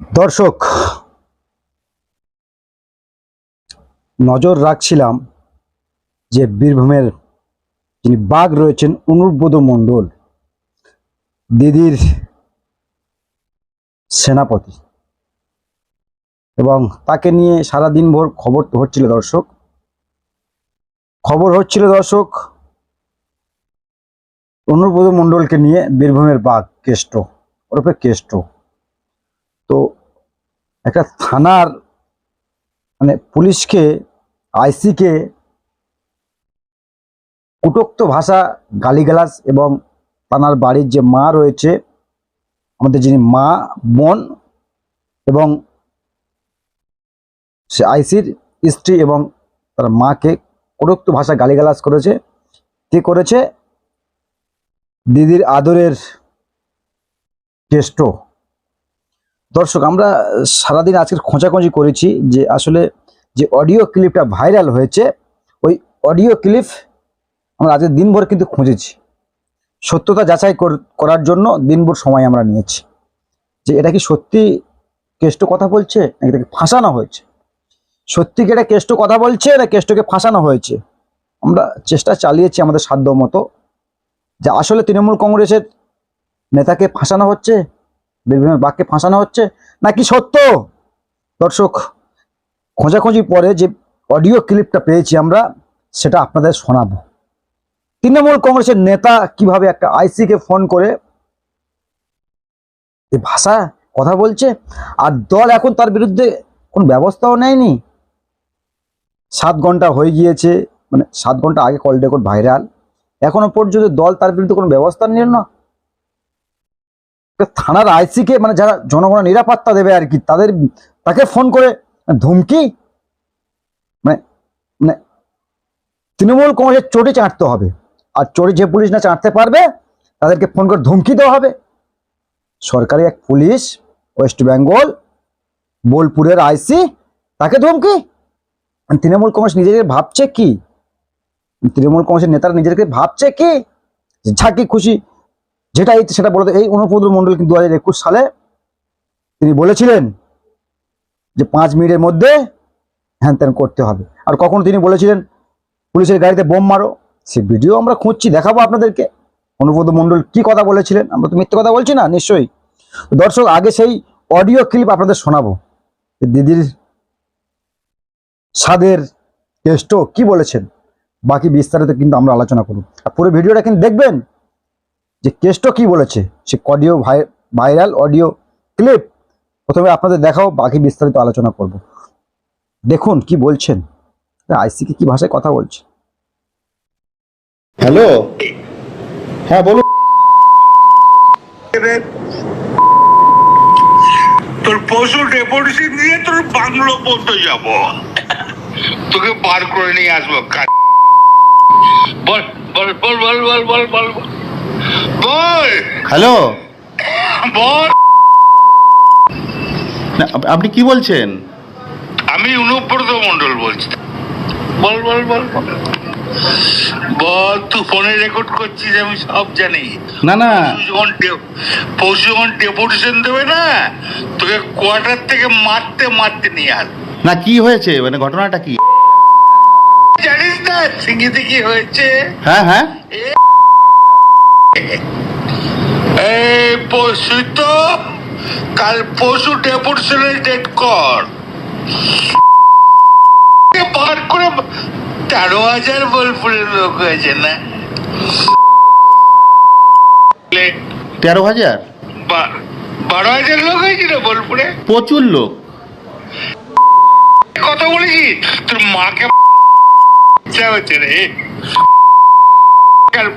দর্শক, নজর রাখছিলাম যে বীরভূমের যিনি বাঘ রয়েছেন, অনুব্রত মণ্ডল, দিদির সেনাপতি। এবং তাকে নিয়ে সারাদিন ভোর খবর তো হচ্ছিল দর্শক। খবর হচ্ছিল দর্শক, অনুব্রত মণ্ডলকে নিয়ে বীরভূমের বাঘ কেষ্ট, ওরফে কেষ্ট। তো একটা থানার মানে পুলিশকে, আইসিকে কুটোক্ত ভাষা গালিগালাজ এবং থানার বাড়ির যে মা রয়েছে, আমাদের যিনি মা, বোন এবং সে আইসির স্ত্রী এবং তার মাকে কুটোক্ত ভাষা গালিগালাজ করেছে। কে করেছে? দিদির আদরের কেষ্ট দর্শক, আমরা সারাদিন আজকের খোঁজাখুঁজি করেছি যে আসলে যে অডিও ক্লিপটা ভাইরাল হয়েছে, ওই অডিও ক্লিপ আমরা আজকে দিনভর কিন্তু খুঁজেছি। সত্যতা যাচাই কর- করার জন্য দিনভর সময় আমরা নিয়েছি। যে এটা কি সত্যি কেষ্ট কথা বলছে, নাকি এটাকে ফাঁসানো হয়েছে? সত্যি কি এটা কেষ্ট কথা বলছে, না কেষ্টকে ফাঁসানো হয়েছে? আমরা চেষ্টা চালিয়েছি আমাদের সাধ্য মতো যে আসলে তৃণমূল কংগ্রেসের নেতাকে ফাঁসানো হচ্ছে বীরভূমের বাক্যে ফাঁসানো হচ্ছে, নাকি সত্য? দর্শক, খোঁজাখুঁজি পরে যে অডিও ক্লিপটা পেয়েছি আমরা, সেটা আপনাদের শোনাবো। তৃণমূল কংগ্রেসের নেতা কীভাবে একটা আইসিকে ফোন করে ভাষা কথা বলছে, আর দল এখন তার বিরুদ্ধে কোন ব্যবস্থাও নেয়নি। সাত ঘণ্টা হয়ে গিয়েছে মানে সাত ঘণ্টা আগে কল রেকর্ড ভাইরাল এখনও পর্যন্ত দল তার বিরুদ্ধে কোনো ব্যবস্থা নিল না থানার আইসিকে মানে যারা জনগণের নিরাপত্তা দেবে আর কি, তাদের, তাকে ফোন করে ধুমকি? মানে মানে তৃণমূল কংগ্রেসের চোটে চাটতে হবে। আর চোরে যে পুলিশ না চাটতে পারবে, তাদেরকে ফোন করে ধুমকি দেওয়া হবে। সরকারি এক পুলিশ, ওয়েস্ট বেঙ্গল, বোলপুরের আইসি, তাকে ধমকি? তৃণমূল কংগ্রেস নিজেকে ভাবছে কি? তৃণমূল কংগ্রেসের নেতারা নিজেদেরকে ভাবছে কি? ঝাঁকি খুশি যেটা সেটা বলতে এই অনুপদ্র মন্ডল কিন্তু দু হাজার একুশ সালে তিনি বলেছিলেন যে পাঁচ মিনিটের মধ্যে হ্যান ত্যান করতে হবে। আর কখন তিনি বলেছিলেন, পুলিশের গাড়িতে বোম মারো সে ভিডিও আমরা খুঁজছি, দেখাবো আপনাদেরকে। অনুপদ মন্ডল কি কথা বলেছিলেন? আমরা তো মিথ্যে কথা বলছি না, নিশ্চয়ই। দর্শক, আগে সেই অডিও ক্লিপ আপনাদের শোনাবো দিদির স্বাদের কেষ্ট কি বলেছেন, বাকি বিস্তারিত কিন্তু আমরা আলোচনা করব। আর পুরো ভিডিওটা কিন্তু দেখবেন যে কেসটা কি বলেছে সে অডিও ভাইরাল অডিও ক্লিপ। প্রথমে আপনাদের দেখাও বাকি বিস্তারিত আলোচনা করব। দেখুন কি বলছেন। আইসিকে কি ভাষায় কথা বলছে? হ্যালো? হ্যাঁ বলুন। তোর পশু ডেপুটেশন নিয়ে তোর বাংলো পর্যন্ত যাব। তোকে বার করে নিয়ে আসব। বল বল বল বল বল বল বল। বল। হ্যালো? বল। না, আপ- আপনি কি বলছেন? আমি অনুব্রত মন্ডল বলছি। বল বল বল। বল বল তুই ফোনে রেকর্ড করছিস আমি সব জানি। না না। ডে- যখন ডেপুটেশন দেবে না তোকে কোয়ার্টার থেকে মারতে মারতে নিয়ে আস। না কি হয়েছে? মানে ঘটনাটা কি? জানিস না সিঙ্গিতে কি হয়েছে? হ্যাঁ হ্যাঁ। এই তো কাল পশু ডেপুটেশনের ডেট কর। বার করে তেরো হাজার বোলপুরের লোক হয়েছে না? তেরো হাজার? বারো হাজার লোক হয়েছে না বোলপুরে? প্রচুর লোক। কথা বলেছি তোর মাকে হচ্ছে রে।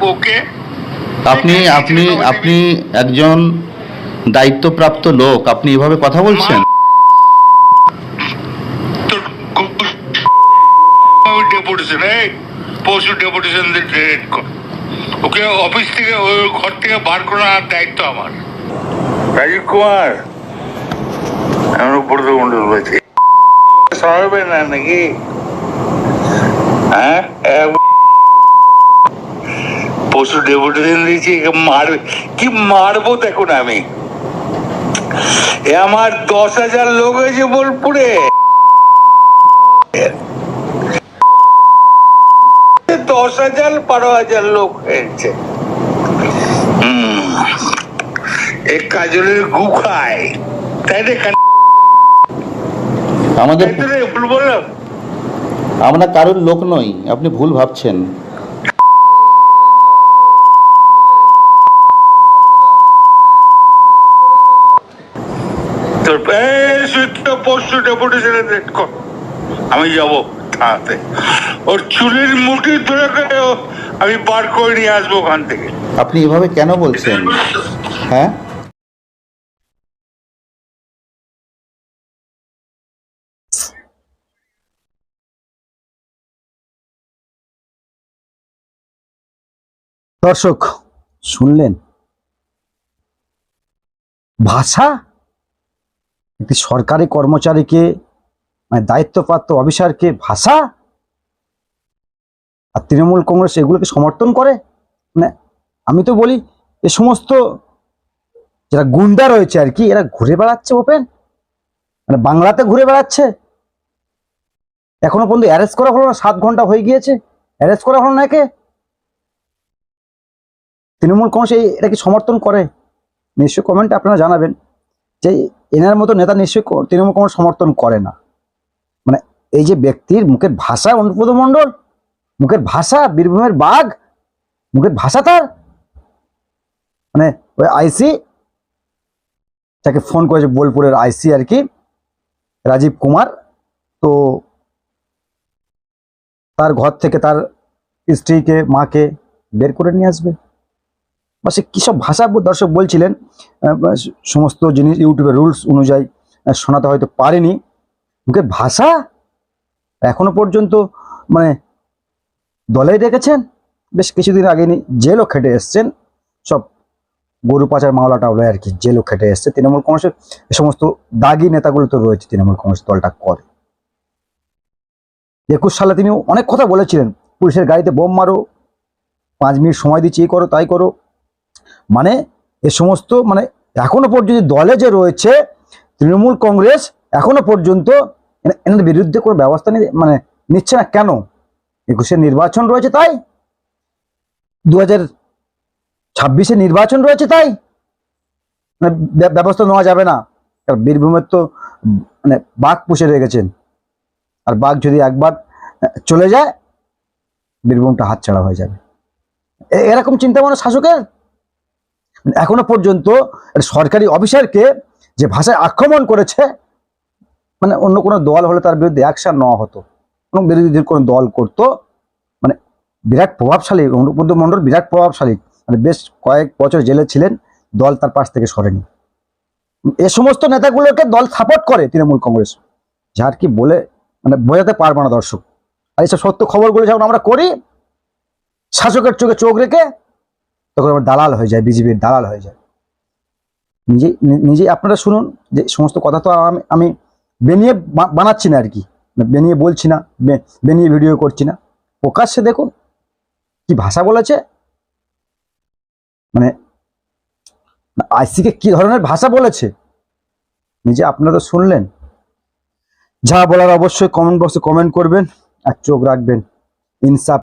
বউকে আপনি আপনি আপনি একজন দায়িত্বপ্রাপ্ত লোক আপনি এভাবে কথা বলছেন? ডেপুটেশন এই পশু ডেপুটেশন ওকে অফিস থেকে ওই ঘর থেকে বার করার দায়িত্ব আমার। রাজীব কুমার এমন উপরে মন্ডল বলছি সরাবে না নাকি? হ্যাঁ? পশু ডেপুটেশন দিয়েছি মারবে? কি মারবো দেখুন আমি। এ আমার দশ হাজার লোক হয়েছে বোলপুরে। দশ হাজার বারো হাজার লোক হয়েছে। এ কাজলের গু খায়। তাই রে আমাদের ভুল বললাম। আমরা কারোর লোক নই আপনি ভুল ভাবছেন তোর সুইটটা পরশু ডেপুটেশনে রেড কর আমি যাব থানাতে। ওর চুলের মুঠি ধরে করে আমি বার করে নিয়ে আসব ওখান থেকে। আপনি এভাবে কেন বলছেন? হ্যাঁ? দর্শক শুনলেন? ভাষা একটি সরকারি কর্মচারীকে মানে দায়িত্বপ্রাপ্ত অফিসারকে ভাষা? আর তৃণমূল কংগ্রেস এগুলোকে সমর্থন করে? মানে আমি তো বলি, এ সমস্ত যারা গুন্ডা রয়েছে আর কি, এরা ঘুরে বেড়াচ্ছে ওপেন? মানে বাংলাতে ঘুরে বেড়াচ্ছে? এখনও পর্যন্ত অ্যারেস্ট করা হলো না, সাত ঘণ্টা হয়ে গিয়েছে। অ্যারেস্ট করা হলো না একে? তৃণমূল কংগ্রেস এই এটাকে সমর্থন করে? নিশ্চয়ই কমেন্ট আপনারা জানাবেন। যে এনার মতো নেতা নিশ্চয়ই তৃণমূল কংগ্রেস সমর্থন করে না। মানে এই যে ব্যক্তির মুখের ভাষা অনুব্রত মণ্ডল, মুখের ভাষা বীরভূমের বাঘ, মুখের ভাষা তার। মানে ওই আইসি, তাকে ফোন করেছে বোলপুরের আইসি আর কি, রাজীব কুমার। তো তার ঘর থেকে তার স্ত্রীকে, মাকে বের করে নিয়ে আসবে। বা সে কী সব ভাষা দর্শক বলছিলেন সমস্ত জিনিস ইউটিউবের রুলস অনুযায়ী শোনাতে হয়তো পারেনি। মুখের ভাষা? এখনও পর্যন্ত মানে দলেই রেখেছেন বেশ কিছুদিন আগে জেলও খেটে এসছেন। সব গরু পাচার মামলাটা হলো আর কি, জেলও খেটে এসছে। তৃণমূল কংগ্রেসের এ সমস্ত দাগি নেতাগুলো তো রয়েছে, তৃণমূল কংগ্রেস দলটা করে। একুশ সালে তিনি অনেক কথা বলেছিলেন, পুলিশের গাড়িতে বোম মারো, পাঁচ মিনিট সময় দিচ্ছি, এই করো, তাই করো। মানে এ সমস্ত মানে এখনও পর্যন্ত দলে যে রয়েছে তৃণমূল কংগ্রেস এখনও পর্যন্ত এনা- এনাদের বিরুদ্ধে কোনো ব্যবস্থা মানে নিচ্ছে না। কেন? একুশে নির্বাচন রয়েছে তাই? দু হাজার ছাব্বিশে নির্বাচন রয়েছে তাই? মানে ব্যবস্থা নেওয়া যাবে না। বীরভূমের তো মানে বাঘ পুষে রেখেছেন আর বাঘ যদি একবার চলে যায়, বীরভূমটা হাতছাড়া হয়ে যাবে। এরকম চিন্তা ভাবনা শাসকের? এখনও পর্যন্ত সরকারি অফিসারকে যে ভাষায় আক্রমণ করেছে মানে অন্য কোনো দল হলে তার বিরুদ্ধে অ্যাকশন নেওয়া হতো। কোনো বিরোধী কোনো দল করতো। মানে বিরাট প্রভাবশালী অনুপদ মণ্ডল বিরাট প্রভাবশালী। মানে বেশ কয়েক বছর জেলে ছিলেন, দল তার পাশ থেকে সরেনি। এ সমস্ত নেতাগুলোকে দল সাপোর্ট করে তৃণমূল কংগ্রেস। যার কি বলে মানে বোঝাতে পারব না দর্শক। আর এইসব সত্য খবরগুলো যখন আমরা করি, শাসকের চোখে চোখ রেখে তখন আমার দালাল হয়ে যায় বিজেপির দালাল হয়ে যায়। নিজে, নি- নিজেই আপনারা শুনুন যে সমস্ত কথা তো আমি আমি বেনিয়ে বানাচ্ছি না আর কি। বেনিয়ে বলছি না বেনিয়ে ভিডিও করছি না। প্রকাশ্যে দেখুন, কি ভাষা বলেছে? মানে আইসিকে কি ধরনের ভাষা বলেছে? নিজে আপনারা তো শুনলেন। যা বলার অবশ্যই কমেন্ট বক্সে কমেন্ট করবেন আর চোখ রাখবেন। ইনসাফ